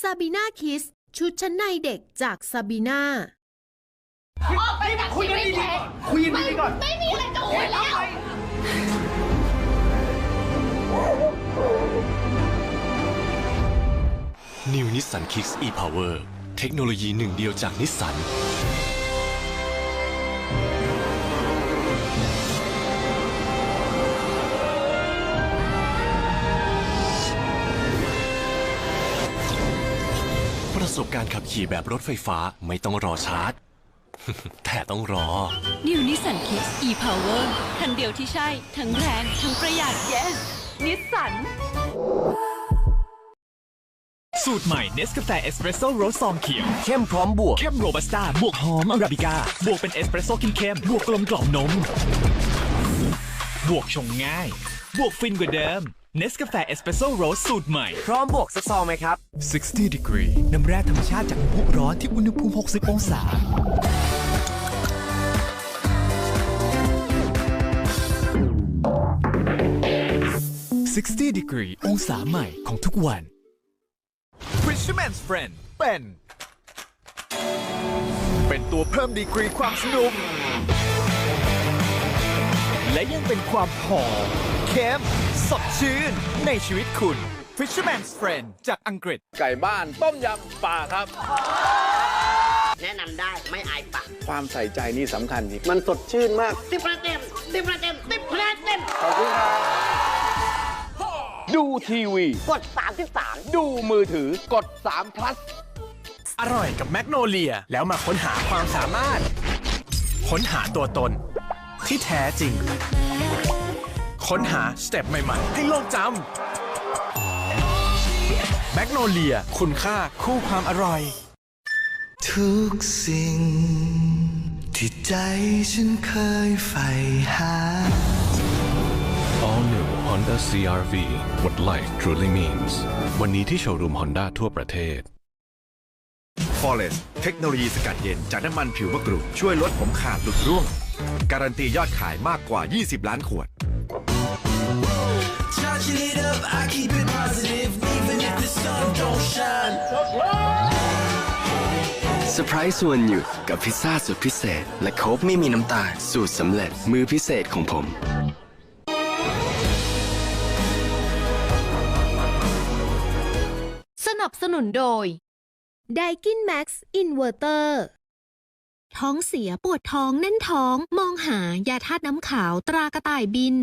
ซาบีนาคิส ชุดชั้นในเด็กจากซาบีนาคุยกันดีๆก่อนคุยกันดีๆก่อน ไม่มีอะไรจะคุยแล้ว New Nissan Kicks e-Power เทคโนโลยีหนึ่งเดียวจากนิสสัน ประสบการณ์ขับขี่แบบรถไฟฟ้าไม่ต้องรอชาร์จ แต่ต้องรอ New Nissan Kicks e-Power คันเดียวที่ใช่ ทั้งแรง ทั้งประหยัด yes นิสสัน สูตรใหม่เนสกาแฟเอสเปรสโซ่รสซองเขียว เข้มพร้อมบวก เข้มโรบัสต้า บวกหอมอาราบิก้า บวกเป็นเอสเปรสโซ่เข้มๆ บวกกลมกล่อมนม บวกชงง่าย บวกฟินกว่าเดิม เนสกาแฟเอสเปรสโซ่รสสูตรใหม่ พร้อมบวกสักซองไหมครับ 60 degree น้ำแร่ธรรมชาติจากน้ำพุร้อนที่อุณหภูมิ 60 องศา 60 degree องศาใหม่ของทุกวัน Fisherman's Friend เป็น เป็นตัวเพิ่มดีกรีความสนุก และยังเป็นความหอม เค็มสดชื่น ในชีวิตคุณ Fisherman's Friend จากอังกฤษ ไก่บ้านต้มยำปลาครับ แนะนำได้ไม่อายปากความใส่ใจนี่สำคัญจริงมันสดชื่นมากติบคะแนนเต็มติบคะแนนเต็มติบคะแนนเต็มขอบคุณครับดูทีวี กด 33 ดูมือถือกด3 plus อร่อยกับแมกโนเลีย แล้วมาค้นหาความสามารถ ค้นหาตัวตนที่แท้จริง ค้นหาสเต็ปใหม่ๆ ให้โลกจำแมกโนเลีย คุณค่าคู่ความอร่อย ทุกสิ่ง ที่ใจฉันเคยใฝ่หา All new Honda CRV What life truly means วันนี้ที่โชว์รูม Honda ทั่วประเทศ Forest เทคโนโลยีสกัดเย็นจากน้ำมันผิวมะกรูดช่วยลดผมขาดหลุดร่วง การันตียอดขายมากกว่า 20 ล้านขวด Charging it up I keep it positive even if the sun don't shine เซอร์ไพรส์วันหยุดกับพิซซ่าสุดพิเศษ และโค้กไม่มีน้ำตาลสูตรสำเร็จมือพิเศษของผมสนับสนุนโดยไดกินแม็กซ์อินเวอร์เตอร์ท้องเสียปวดท้องแน่นท้อง มองหายาธาตุน้ำขาวตรากระต่ายบิน